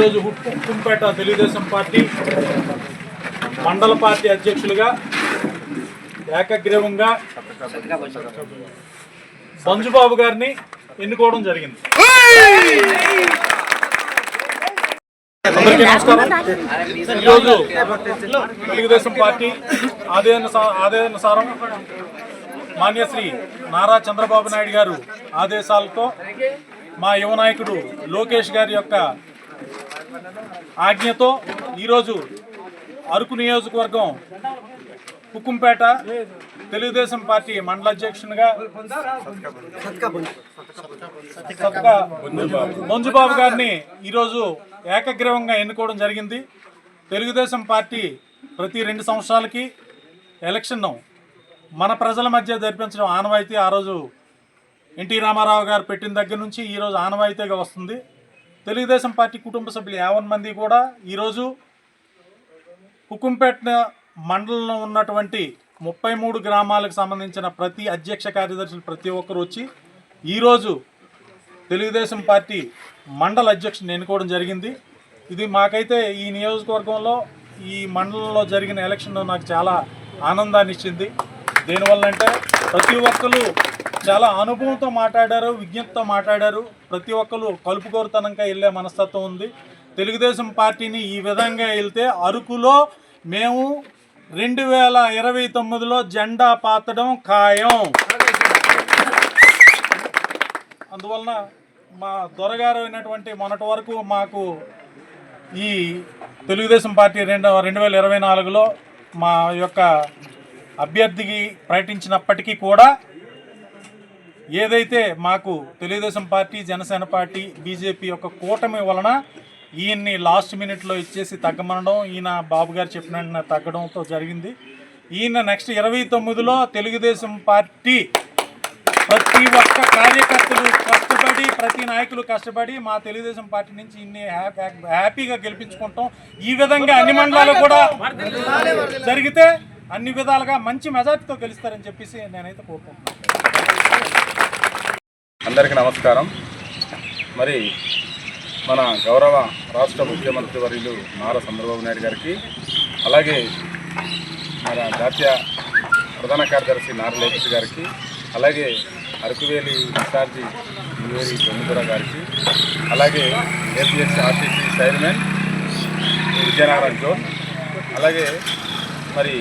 ఈరోజు హుక్కు- హుక్కుంపేట తెలుగుదేశం పార్టీ మండల పార్టీ అధ్యక్షులుగా ఏకగ్రీవంగా సంజుబాబు గారిని ఎన్నుకోవడం జరిగింది. అందరికీ నమస్కారం. ఈరోజు తెలుగుదేశం పార్టీ ఆదేశానుసా- ఆదేశానుసారం మాన్యశ్రీ నారా చంద్రబాబు నాయుడు గారు ఆదేశాలతో మా యువ నాయకుడు లోకేష్ గారి యొక్క ఆజ్ఞతో ఈరోజు అరకు నియోజకవర్గం హుకుంపేట తెలుగుదేశం పార్టీ మండల అధ్యక్షునిగా మంజుబాబు గారిని ఈరోజు ఏకగ్రీవంగా ఎన్నుకోవడం జరిగింది. తెలుగుదేశం పార్టీ ప్రతి రెండు సంవత్సరాలకి ఎలక్షన్ మన ప్రజల మధ్య జరిపించడం ఆనవాయితీ ఆ రోజు ఎన్టీ రామారావు గారు పెట్టిన దగ్గర నుంచి ఈరోజు ఆనవాయితీగా వస్తుంది. తెలుగుదేశం పార్టీ కుటుంబ సభ్యులు యావన్ మంది కూడా ఈరోజు హుకుంపేట మండలంలో ఉన్నటువంటి ముప్పై మూడు గ్రామాలకు సంబంధించిన ప్రతి అధ్యక్ష కార్యదర్శులు ప్రతి ఒక్కరు వచ్చి ఈరోజు తెలుగుదేశం పార్టీ మండల అధ్యక్షుని ఎన్నుకోవడం జరిగింది. ఇది మాకైతే ఈ నియోజకవర్గంలో ఈ మండలంలో జరిగిన ఎలక్షన్ నాకు చాలా ఆనందాన్ని ఇచ్చింది. దేనివల్ల అంటే ప్రతి ఒక్కరు చాలా అనుభవంతో మాట్లాడారు విజ్ఞప్తితో మాట్లాడారు. ప్రతి ఒక్కరు కలుపుకోరుతనంగా వెళ్ళే మనస్తత్వం ఉంది. తెలుగుదేశం పార్టీని ఈ విధంగా వెళ్తే అరకులో మేము రెండు వేల ఇరవై తొమ్మిదిలో జెండా పాతడం ఖాయం. అందువలన మా దొరగారు అయినటువంటి మొన్నటి వరకు మాకు ఈ తెలుగుదేశం పార్టీ రెండు రెండు వేల ఇరవై నాలుగులో మా యొక్క అభ్యర్థికి ప్రకటించినప్పటికీ కూడా ఏదైతే మాకు Telugu Desam party Janasena party BJP యొక్క కూటమి వలన ఈయన్ని లాస్ట్ మినిట్లో ఇచ్చేసి తగ్గమనడం ఈయన బాబు గారు చెప్పిన తగ్గడంతో జరిగింది. ఈయన నెక్స్ట్ ఇరవై తొమ్మిదిలో తెలుగుదేశం పార్టీ ప్రతి ఒక్క కార్యకర్తలు కష్టపడి ప్రతి నాయకులు కష్టపడి మా తెలుగుదేశం పార్టీ నుంచి ఇన్ని హ్యాపీ- హ్యాపీగా గెలిపించుకుంటాం. ఈ విధంగా అన్ని మండలాలు కూడా జరిగితే అన్ని విధాలుగా మంచి మెజార్టీతో గెలుస్తారని చెప్పేసి నేనైతే కోరుకుంటున్నాను. అందరికీ నమస్కారం. మరి మన గౌరవ రాష్ట్ర ముఖ్యమంత్రి వర్యులు నారా చంద్రబాబు నాయుడు గారికి అలాగే మన జాతీయ ప్రధాన కార్యదర్శి నారా లోకేష్ గారికి అలాగే అరకువేలి ఇన్ఛార్జి యువేరి బొమ్మిదర గారికి అలాగే APS RTC chairman Vizianagaram zone అలాగే మరి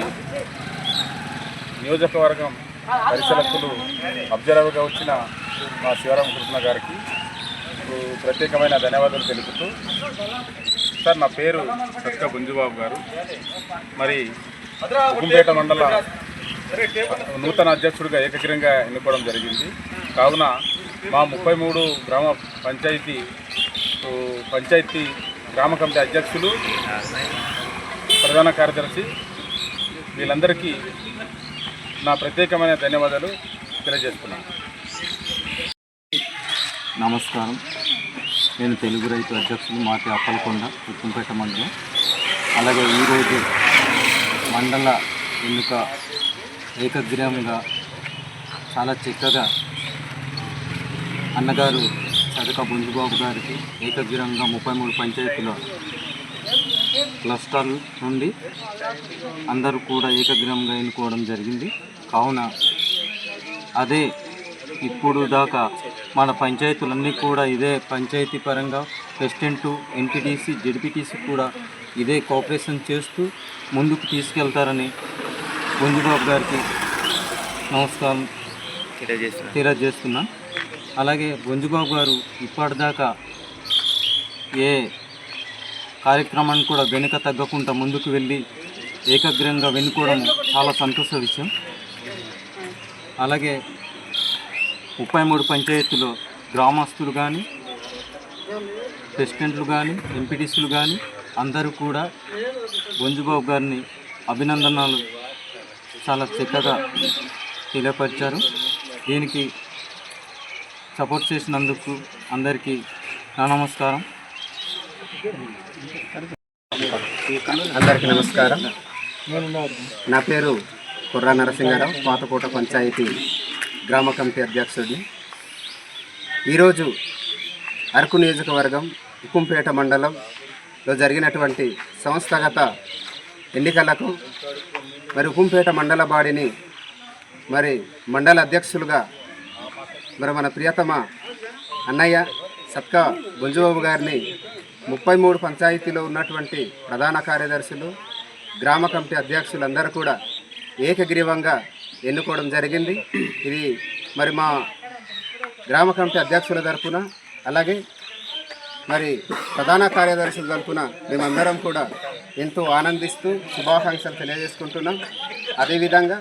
నియోజకవర్గం పరిశీలకులు అబ్జర్వర్గా వచ్చిన మా శివరామ కృష్ణ గారికి ప్రత్యేకమైన ధన్యవాదాలు తెలుపుతూ సార్ నా పేరు సత్క గుంజుబాబు గారు. మరి హుకుంపేట మండల నూతన అధ్యక్షుడిగా ఏకగ్రంగా ఎన్నుకోవడం జరిగింది. కావున మా ముప్పై మూడు గ్రామ పంచాయతీ పంచాయతీ గ్రామ కమిటీ అధ్యక్షులు ప్రధాన కార్యదర్శి వీళ్ళందరికీ నా ప్రత్యేకమైన ధన్యవాదాలు తెలియజేస్తున్నాను. నమస్కారం. నేను తెలుగు రైతు అధ్యక్షులు మాటి అప్పలకొండ ఉత్తంపేట మండలం. అలాగే ఈరోజు మండల ఎన్నిక ఏకగ్రీవంగా చాలా చక్కగా అన్నగారు చదక బుంజుబాబు గారికి ఏకగ్రీవంగా ముప్పై మూడు పంచాయతీలో క్లస్టర్ నుండి అందరూ కూడా ఏకగ్రీవంగా ఎన్నుకోవడం జరిగింది. కావున అదే ఇప్పుడు దాకా మన పంచాయతీలన్నీ కూడా ఇదే పంచాయతీ పరంగా ప్రెసిడెంట్ ఎన్టీటీసీ జెడ్పీటీసీ కూడా ఇదే కోఆపరేషన్ చేస్తూ ముందుకు తీసుకెళ్తారని గుంజుబాబు గారికి నమస్కారం తెలియజేస్తున్నా అలాగే గుంజుబాబు గారు ఇప్పటిదాకా ఏ కార్యక్రమాన్ని కూడా వెనుక తగ్గకుండా ముందుకు వెళ్ళి ఏకాగ్రంగా వెనుకోవడం చాలా సంతోష విషయం. అలాగే ముప్పై మూడు పంచాయతీలో గ్రామస్తులు కానీ ప్రెసిడెంట్లు కానీ ఎంపీటీసీలు కానీ అందరూ కూడా గొంజుబాబు గారిని అభినందనలు చాలా చక్కగా తెలియపరిచారు. దీనికి సపోర్ట్ చేసినందుకు అందరికీ నా నమస్కారం. అందరికీ నమస్కారం. నా పేరు కుర్రా నరసింహారావు పాతకోట పంచాయతీ గ్రామ కమిటీ అధ్యక్షుడిని. ఈరోజు అరకు నియోజకవర్గం ఉక్కుంపేట మండలంలో జరిగినటువంటి సంస్థాగత ఎన్నికలకు మరి ఉక్కుంపేట మండల బాడిని మరి మండల అధ్యక్షులుగా మరి మన ప్రియతమ అన్నయ్య సత్కా గుంజుబాబు గారిని ముప్పై మూడు పంచాయతీలో ఉన్నటువంటి ప్రధాన కార్యదర్శులు గ్రామ కమిటీ అధ్యక్షులందరూ కూడా ఏకగ్రీవంగా ఎన్నుకోవడం జరిగింది. ఇది మరి మా గ్రామ కమిటీ అధ్యక్షుల తరపున అలాగే మరి ప్రధాన కార్యదర్శుల తరపున మేమందరం కూడా ఎంతో ఆనందిస్తూ శుభాకాంక్షలు తెలియజేసుకుంటున్నాం. అదేవిధంగా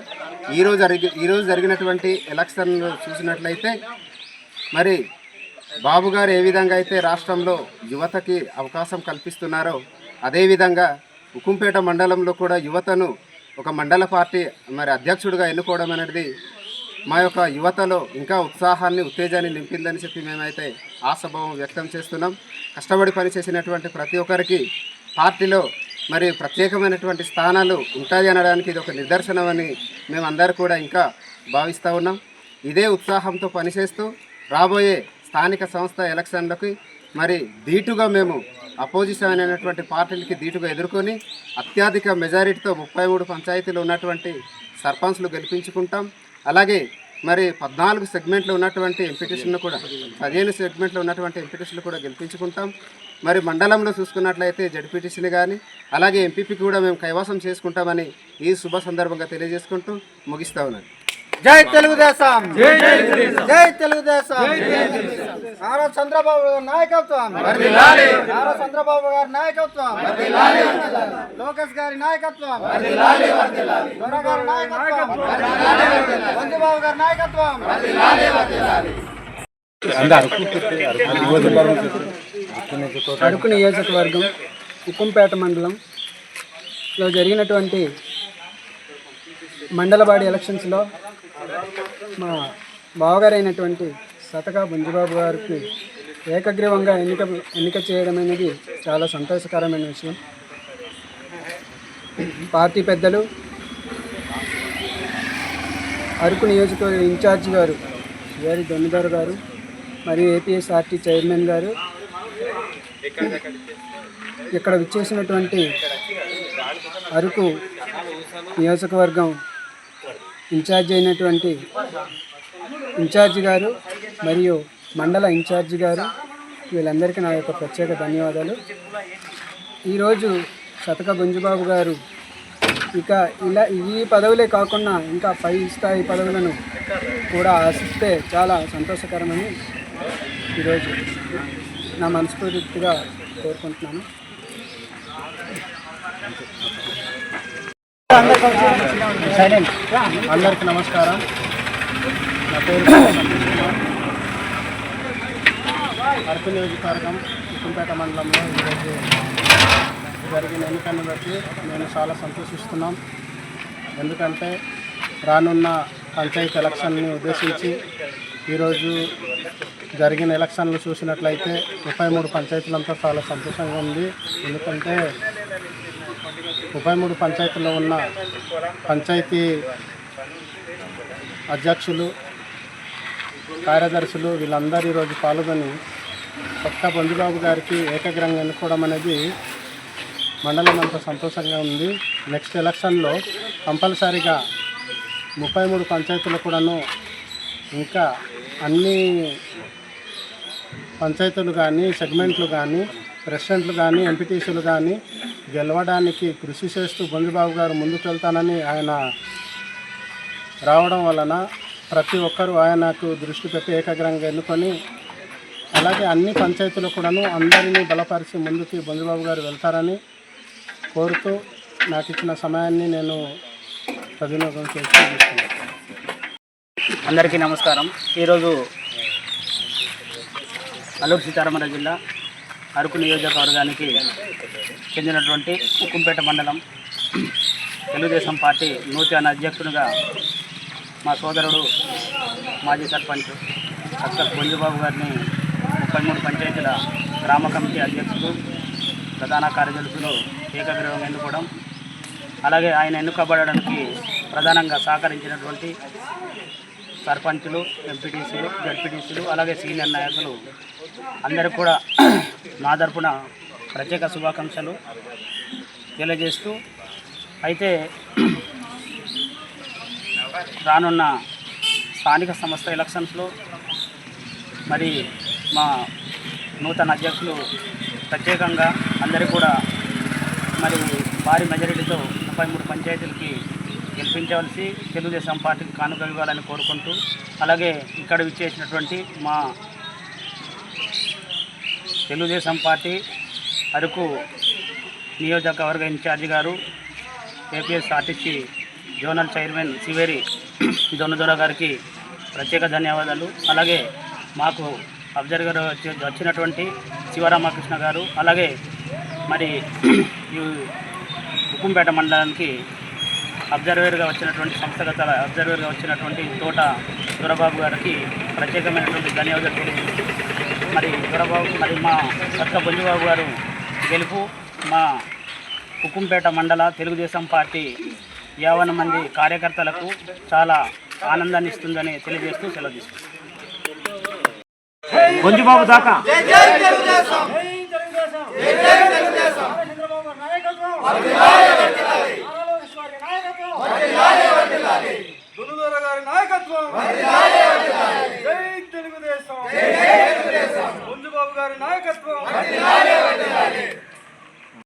ఈరోజు జరిగి ఈరోజు జరిగినటువంటి ఎలక్షన్లు చూసినట్లయితే మరి బాబు గారు ఏ విధంగా అయితే రాష్ట్రంలో యువతకి అవకాశం కల్పిస్తున్నారో అదేవిధంగా ఉకుంపేట మండలంలో కూడా యువతను ఒక మండల పార్టీ మరి అధ్యక్షుడిగా ఎన్నుకోవడం అనేది మా యొక్క యువతలో ఇంకా ఉత్సాహాన్ని ఉత్తేజాన్ని నింపిందని చెప్పి మేమైతే ఆశాభావం వ్యక్తం చేస్తున్నాం. కష్టపడి పనిచేసినటువంటి ప్రతి ఒక్కరికి పార్టీలో మరి ప్రత్యేకమైనటువంటి స్థానాలు ఉంటాయి అనడానికి ఇది ఒక నిదర్శనమని మేమందరూ కూడా ఇంకా భావిస్తూ ఉన్నాం. ఇదే ఉత్సాహంతో పనిచేస్తూ రాబోయే స్థానిక సంస్థ ఎలక్షన్లకి మరి ధీటుగా మేము అపోజిషన్ అయినటువంటి పార్టీలకి ధీటుగా ఎదుర్కొని అత్యధిక మెజారిటీతో ముప్పై మూడు పంచాయతీలు ఉన్నటువంటి సర్పంచ్లు గెలిపించుకుంటాం. అలాగే మరి పద్నాలుగు సెగ్మెంట్లో ఉన్నటువంటి ఎంపిటీషన్లు కూడా పదిహేను సెగ్మెంట్లో ఉన్నటువంటి ఎంపిటీషన్లు కూడా గెలిపించుకుంటాం. మరి మండలంలో చూసుకున్నట్లయితే జడ్పీటీసీని కానీ అలాగే ఎంపీపీ కూడా మేము కైవాసం చేసుకుంటామని ఈ శుభ సందర్భంగా తెలియజేసుకుంటూ ముగిస్తా ఉన్నాను. జై తెలుగుదేశం. జై తెలుగుదేశం. నారా చంద్రబాబు గారి నాయకత్వం. నారా చంద్రబాబు గారి నాయకత్వం. లోకేష్ గారి నాయకత్వం. గారి నాయకత్వం. గారి నాయకత్వం. అరకు నియోజకవర్గం ఉక్కంపేట మండలంలో జరిగినటువంటి మండలబాడి ఎలక్షన్స్లో మా బావగారైనటువంటి సతకా బుంజిబాబు గారికి ఏకగ్రీవంగా ఎన్నిక ఎన్నిక చేయడం అనేది చాలా సంతోషకరమైన విషయం. పార్టీ పెద్దలు అరకు నియోజకవర్గ ఇన్ఛార్జ్ గారు గారి దొన్నిదారు గారు మరియు ఏపీఎస్ఆర్టీ చైర్మన్ గారు. ఇక్కడ విచ్చేసినటువంటి అరకు నియోజకవర్గం ఇన్ఛార్జ్ అయినటువంటి ఇన్ఛార్జ్ గారు మరియు మండల ఇన్ఛార్జ్ గారు వీళ్ళందరికీ నా యొక్క ప్రత్యేక ధన్యవాదాలు. ఈరోజు శతక గుంజుబాబు గారు ఇక ఇలా ఈ పదవులే కాకుండా ఇంకా పై స్థాయి పదవులను కూడా ఆశిస్తే చాలా సంతోషకరమని ఈరోజు నా మనస్ఫూర్తిగా కోరుకుంటున్నాను. అందరికి నమస్కారం. నా పేరు అరకు నియోజకవర్గం కుంపేట మండలంలో ఈరోజు జరిగిన ఎన్నికలను బట్టి నేను చాలా సంతోషిస్తున్నాం. ఎందుకంటే రానున్న పంచాయతీ ఎలక్షన్ని ఉద్దేశించి ఈరోజు జరిగిన ఎలక్షన్లు చూసినట్లయితే ముప్పై మూడు పంచాయతీలంతా చాలా సంతోషంగా ఉంది. ఎందుకంటే ముప్పై మూడు పంచాయతీల్లో ఉన్న పంచాయతీ అధ్యక్షులు కార్యదర్శులు వీళ్ళందరూ ఈరోజు పాల్గొని కొత్త బంధుబాబు గారికి ఏకగ్రంగా ఎన్నుకోవడం అనేది మండలం అంతా సంతోషంగా ఉంది. నెక్స్ట్ ఎలక్షన్లో కంపల్సరీగా ముప్పై మూడు పంచాయతీలు కూడాను ఇంకా అన్ని పంచాయతీలు కానీ సెగ్మెంట్లు కానీ ప్రెసిడెంట్లు కానీ ఎంపీటీసీలు కానీ గెలవడానికి కృషి చేస్తూ బొంజుబాబు గారు ముందుకు వెళ్తానని ఆయన రావడం వలన ప్రతి ఒక్కరూ ఆయనకు దృష్టి పెట్టి ఏకాగ్రంగా ఎన్నుకొని అలాగే అన్ని పంచాయతీలు కూడాను అందరినీ బలపరిచి ముందుకి బొంజుబాబు గారు వెళ్తారని కోరుతూ నాకు ఇచ్చిన సమయాన్ని నేను సద్వినియోగం చేసి అందరికీ నమస్కారం. ఈరోజు అల్లూరు సీతారామరాజు జిల్లా అరకు నియోజకవర్గానికి చెందినటువంటి ఉక్కుంపేట మండలం తెలుగుదేశం పార్టీ నూతన అధ్యక్షునిగా మా సోదరుడు మాజీ సర్పంచ్ డాక్టర్ పొంజుబాబు గారిని ముప్పై మూడు పంచాయతీల గ్రామ కమిటీ అధ్యక్షులు ప్రధాన కార్యదర్శులు ఏకగ్రీవం ఎన్నుకోవడం అలాగే ఆయన ఎన్నుకబడడానికి ప్రధానంగా సహకరించినటువంటి సర్పంచులు ఎంపీటీసీలు జడ్పీటీసీలు అలాగే సీనియర్ నాయకులు అందరికి కూడా నా తరపున ప్రత్యేక శుభాకాంక్షలు తెలియజేస్తూ అయితే రానున్న స్థానిక సంస్థ ఎలక్షన్స్లో మరి మా నూతన అధ్యక్షులు ప్రత్యేకంగా అందరికీ కూడా మరి భారీ మెజారిటీతో ముప్పై మూడు పంచాయతీలకి గెలిపించవలసి తెలుగుదేశం పార్టీకి కానుక ఇవ్వాలని కోరుకుంటూ అలాగే ఇక్కడ విచ్చేసినటువంటి మా తెలుగుదేశం పార్టీ అరకు నియోజకవర్గ ఇన్ఛార్జి గారు APSRTC zonal chairman Siveri Donnadora గారికి ప్రత్యేక ధన్యవాదాలు. అలాగే మాకు అబ్జర్వర్ వచ్చి వచ్చినటువంటి శివరామకృష్ణ గారు అలాగే మరి ఈ ఉక్కుంపేట మండలానికి అబ్జర్వర్గా వచ్చినటువంటి సంస్థగత అబ్జర్వర్గా వచ్చినటువంటి తోట దొరబాబు గారికి ప్రత్యేకమైనటువంటి ధన్యవాదాలు మరి దొరబాబు మరి మా భర్త బొంజుబాబు గారు గెలుపు మా ఉక్కుంపేట మండల తెలుగుదేశం పార్టీ యావన మంది కార్యకర్తలకు చాలా ఆనందాన్ని ఇస్తుందని తెలియజేస్తూ సెలవు తీసుకుంటాం దాకా నాయకత్వం గారి నాయకత్వం.